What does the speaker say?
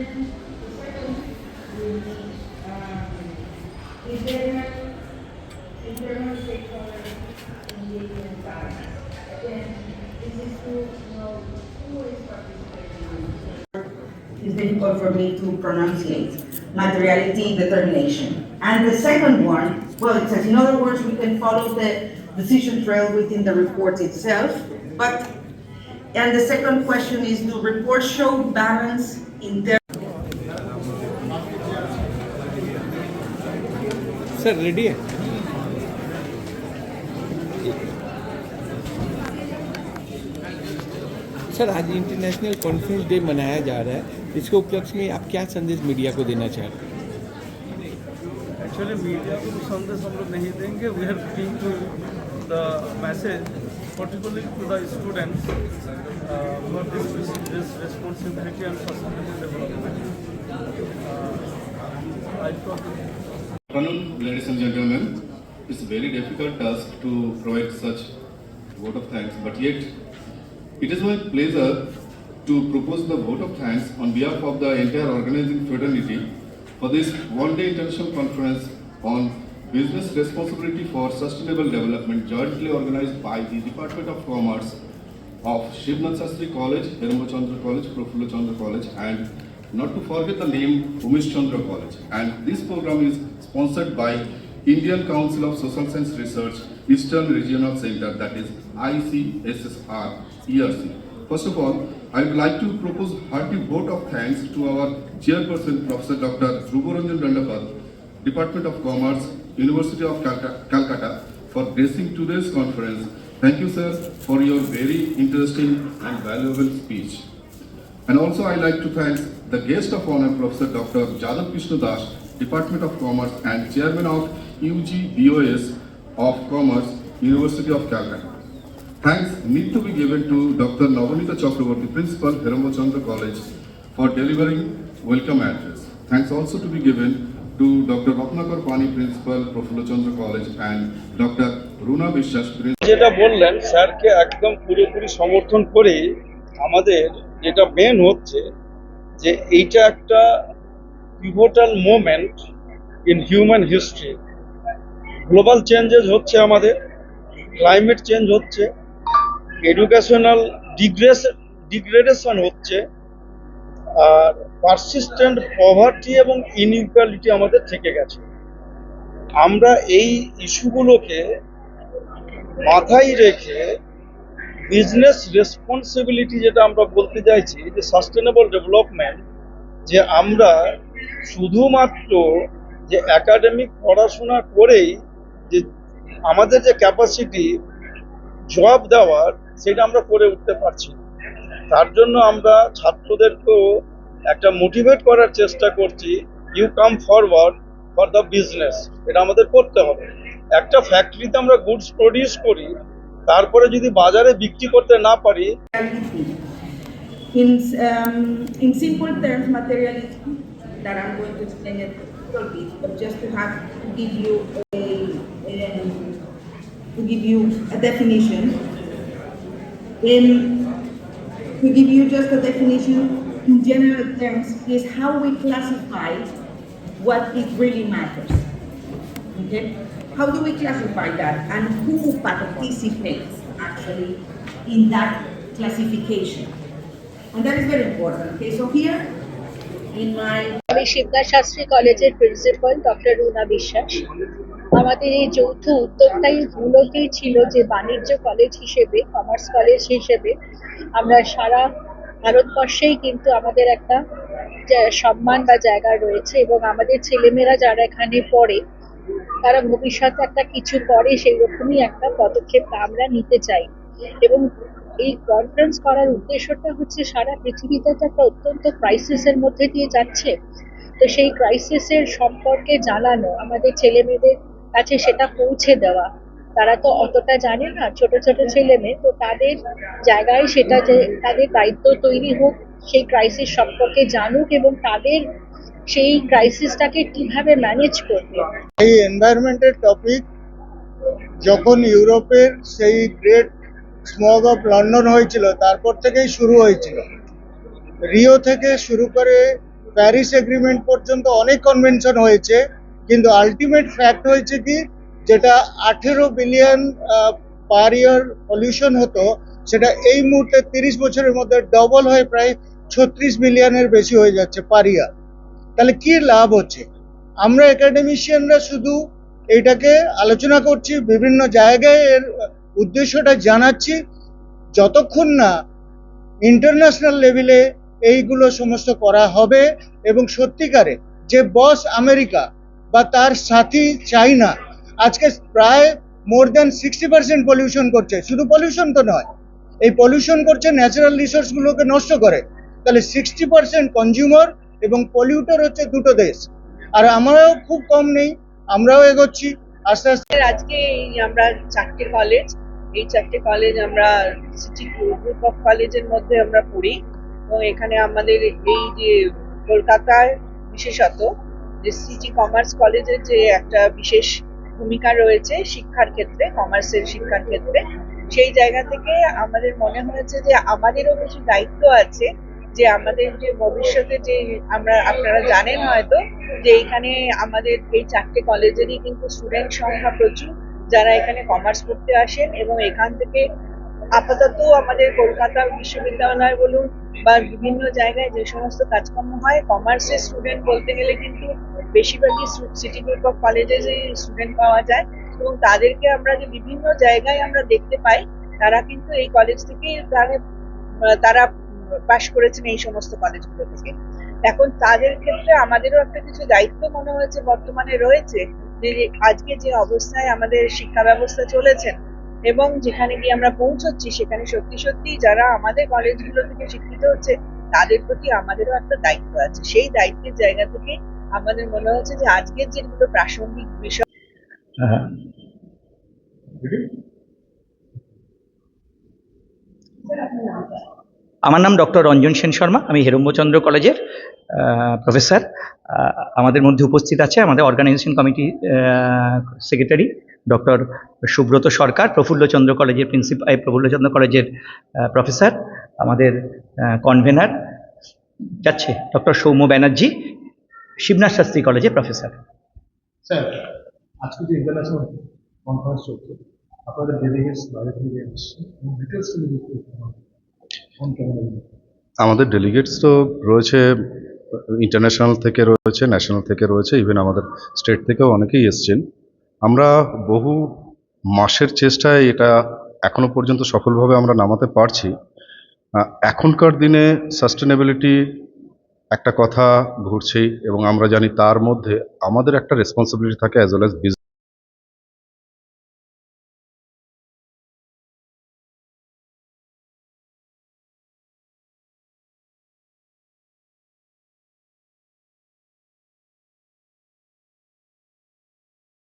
It's difficult for me to pronunciate materiality determination. And the second one, well, it says, in other words, we can follow the decision trail within the report itself. But, and the second question is, do reports show balance in terms sir ready है? Sir, आज international conference day मनाया जा रहा है। इसके उपलक्ष्य में आप क्या संदेश मीडिया को देना चाहते हैं? एक्चुअली मीडिया को तो संदेश हम लोग नहीं देंगे। We have team to the message particularly to the students responsibility and personal development आज ladies and gentlemen. It's a very difficult task to provide such vote of thanks, but yet it is my pleasure to propose the vote of thanks on behalf of the entire organizing fraternity for this one-day international conference on business responsibility for sustainable development jointly organized by the Department of Commerce of Shivnath Sastri College, Hirambo Chandra College, Profulla Chandra College, and not to forget the name Umesh Chandra College. And this program is sponsored by Indian Council of Social Science Research, Eastern Regional Center, that is ICSSR, ERC. First of all, I would like to propose hearty vote of thanks to our chairperson, Professor Dr. Dhruvaranjan Dandapat, Department of Commerce, University of Calcutta, for gracing today's conference. Thank you, sir, for your very interesting and valuable speech. And also I like to thank the guest of honor, Professor Dr. Jadav Krishna Das, Department of Commerce and Chairman of UG BOS of Commerce, University of Calcutta. Thanks need to be given to Dr. Navanita Chakraborty, Principal, Hiramachandra College, for delivering welcome address. Thanks also to be given to Dr. Ratnakar Pani, Principal, Professor Chandra College, and Dr. Runa Vishwas, Principal. আমাদের যেটা main হচ্ছে যে এইটা একটা pivotal moment in human history global changes হচ্ছে আমাদের climate change হচ্ছে educational degrees degradation হচ্ছে, আর পারসিস্টেন্ট পভার্টি এবং ইনইকুয়ালিটি আমাদের থেকে গেছে। আমরা এই ইস্যুগুলোকে মাথায় রেখে বিজনেস রেসপন্সিবিলিটি যেটা আমরা বলতে চাইছি, যে সাস্টেনেবল ডেভেলপমেন্ট যে আমরা শুধুমাত্র যে একাডেমিক পড়াশোনা করেই যে আমাদের যে ক্যাপাসিটি জব দেওয়ার সেটা আমরা করে উঠতে পারছি। তার জন্য আমরা ছাত্রদেরকেও একটা মোটিভেট করার চেষ্টা করছি you come forward for the business এটা আমাদের করতে হবে একটা ফ্যাক্টরিতে আমরা গুডস প্রডিউস করি তারপরে যদি বাজারে বিক্রি করতে না পারি. In, um, in simple terms, materiality, that I'm going to explain it a little bit, but just to have, to give you a, um, to give you a definition. In, to give you just a definition in general terms is how we classify what it really matters. Okay? How do we classify that and who participates actually in that classification? And that is very important. Okay, so here আমি শিবদাস শাস্ত্রী কলেজের principal, doctor Runa বিশ্বাস। আমাদের এই যৌথ ছিল যে বাণিজ্য college হিসেবে, কমার্স কলেজ হিসেবে আমরা সারা ভারতবর্ষেই কিন্তু আমাদের একটা সম্মান বা জায়গা রয়েছে এবং আমাদের ছেলেমেয়েরা যারা এখানে পড়ে, তারা ভবিষ্যতে একটা কিছু করে সেই রকমই একটা পদক্ষেপ আমরা নিতে চাই। এবং এই কনফারেন্স করার উদ্দেশ্যটা হচ্ছে সারা পৃথিবীতে তো একটা অত্যন্ত ক্রাইসিসের মধ্যে দিয়ে যাচ্ছে। তো সেই ক্রাইসিসের সম্পর্কে জানানো, আমাদের ছেলে মেয়েদের কাছে সেটা পৌঁছে দেওয়া, তারা তো অতটা জানে না, ছোট ছোট ছেলে মেয়ে তো তাদের জায়গায় সেটা যে তাদের দায়িত্ব তৈরি হোক, সেই ক্রাইসিস সম্পর্কে জানুক এবং তাদের সেই ক্রাইসিসটাকে কীভাবে ম্যানেজ করবে। এই এনভায়রনমেন্টের টপিক যখন ইউরোপের সেই গ্রেট স্মগ অফ লন্ডন হয়েছিল, তারপর থেকেই শুরু হয়েছিল। রিও থেকে শুরু করে প্যারিস এগ্রিমেন্ট পর্যন্ত অনেক কনভেনশন হয়েছে, কিন্তু আলটিমেট ফ্যাক্ট হয়েছে কি, যেটা আঠেরো বিলিয়ন পার ইয়ার পলিউশন হতো, সেটা এই মুহূর্তে তিরিশ বছরের মধ্যে ডবল হয়ে প্রায় ছত্রিশ বিলিয়নের বেশি হয়ে যাচ্ছে পার ইয়ার তাহলে কি লাভ হচ্ছে? আমরা একাডেমিশিয়ানরা শুধু এটাকে আলোচনা করছি, বিভিন্ন জায়গায় এর উদ্দেশ্যটা জানাচ্ছি, যতক্ষণ না ইন্টারন্যাশনাল লেভেলে এইগুলো সমস্ত করা হবে এবং সত্যিকারে যে বস আমেরিকা বা তার সাথী চাইনা আজকে প্রায় more than sixty percent pollution করছে, শুধু পলিউশন তো নয়, এই পলিউশন করছে ন্যাচারাল রিসোর্সগুলোকে নষ্ট করে। তাহলে সিক্সটি পার্সেন্ট কনজিউমার এবং পলিউটার হচ্ছে দুটো দেশ। আর আমরাও খুব কম নেই, আমরাও এগোচ্ছি। আস্তে আস্তে আজকে আমরা চারটে কলেজ এই চারটে কলেজ আমরা সিটি গ্রুপ অফ কলেজের মধ্যে আমরা পড়ি। এবং এখানে আমাদের এই যে কলকাতায় বিশেষত যে সিটি কমার্স কলেজের যে একটা বিশেষ ভূমিকা রয়েছে শিক্ষার ক্ষেত্রে কমার্সের শিক্ষার ক্ষেত্রে, সেই জায়গা থেকে আমাদের মনে হয়েছে যে আমাদেরও কিছু দায়িত্ব আছে যে আমাদের যে ভবিষ্যতে যে আমরা, আপনারা জানেন হয়তো যে এখানে আমাদের এই চারটে কলেজেরই কিন্তু স্টুডেন্ট সংখ্যা প্রচুর, যারা এখানে কমার্স পড়তে আসেন এবং এখান থেকে আপাতত আমাদের কলকাতা বিশ্ববিদ্যালয় বলুন বা বিভিন্ন জায়গায় যে সমস্ত কাজকর্ম হয় কমার্সের স্টুডেন্ট বলতে গেলে কিন্তু বেশিরভাগই সিটি গ্রুপ অফ কলেজে যে স্টুডেন্ট পাওয়া যায় এবং তাদেরকে আমরা যে বিভিন্ন জায়গায় আমরা দেখতে পাই, তারা কিন্তু এই কলেজ থেকে তারা তারা পাশ করেছেন এই সমস্ত কলেজগুলো থেকে। এখন তাদের ক্ষেত্রে আমাদেরও একটা কিছু দায়িত্ব মনে হয়েছে বর্তমানে রয়েছে যে আজকে যে অবস্থায় আমাদের শিক্ষা ব্যবস্থা চলেছেন এবং যেখানে গিয়ে আমরা পৌঁছচ্ছি সেখানে সত্যি সত্যি যারা আমাদের কলেজগুলো থেকে শিক্ষিত হচ্ছে তাদের প্রতি আমাদেরও একটা দায়িত্ব আছে। সেই দায়িত্বের জায়গা থেকে আমাদের মনে হচ্ছে যে আজকের যেগুলো প্রাসঙ্গিক বিষয় আমার নাম ডক্টর রঞ্জন সেন শর্মা, আমি হেরম্বচন্দ্র কলেজের প্রফেসর। আমাদের মধ্যে উপস্থিত আছে আমাদের organisation committee secretary doctor Subrata Sarkar, Prafullachandra কলেজের প্রিন্সিপাল প্রফুল্লচন্দ্র কলেজের প্রফেসর আমাদের কনভেনার যাচ্ছে ডক্টর সৌম্য ব্যানার্জি, শিবনাথ শাস্ত্রী কলেজের প্রফেসর স্যার, আজকে যে ইন্টারন্যাশনাল কনফারেন্স চলছে। আপনাদের ডেলিগেটস বাইরে থেকে আসছে ডিটেলস যদি একটু ফোন ক্যামেরা আমাদের ডেলিগেটস তো রয়েছে ইন্টারন্যাশনাল থেকে রয়েছে ন্যাশনাল থেকে রয়েছে ইভেন আমাদের স্টেট থেকেও অনেকেই এসছেন। আমরা বহু মাসের চেষ্টায় এটা এখনও পর্যন্ত সফলভাবে আমরা নামাতে পারছি। এখনকার দিনে সাস্টেনেবিলিটি একটা কথা ঘুরছেই এবং আমরা জানি তার মধ্যে আমাদের একটা রেসপন্সিবিলিটি থাকে অ্যাজ ওয়েল অ্যাজ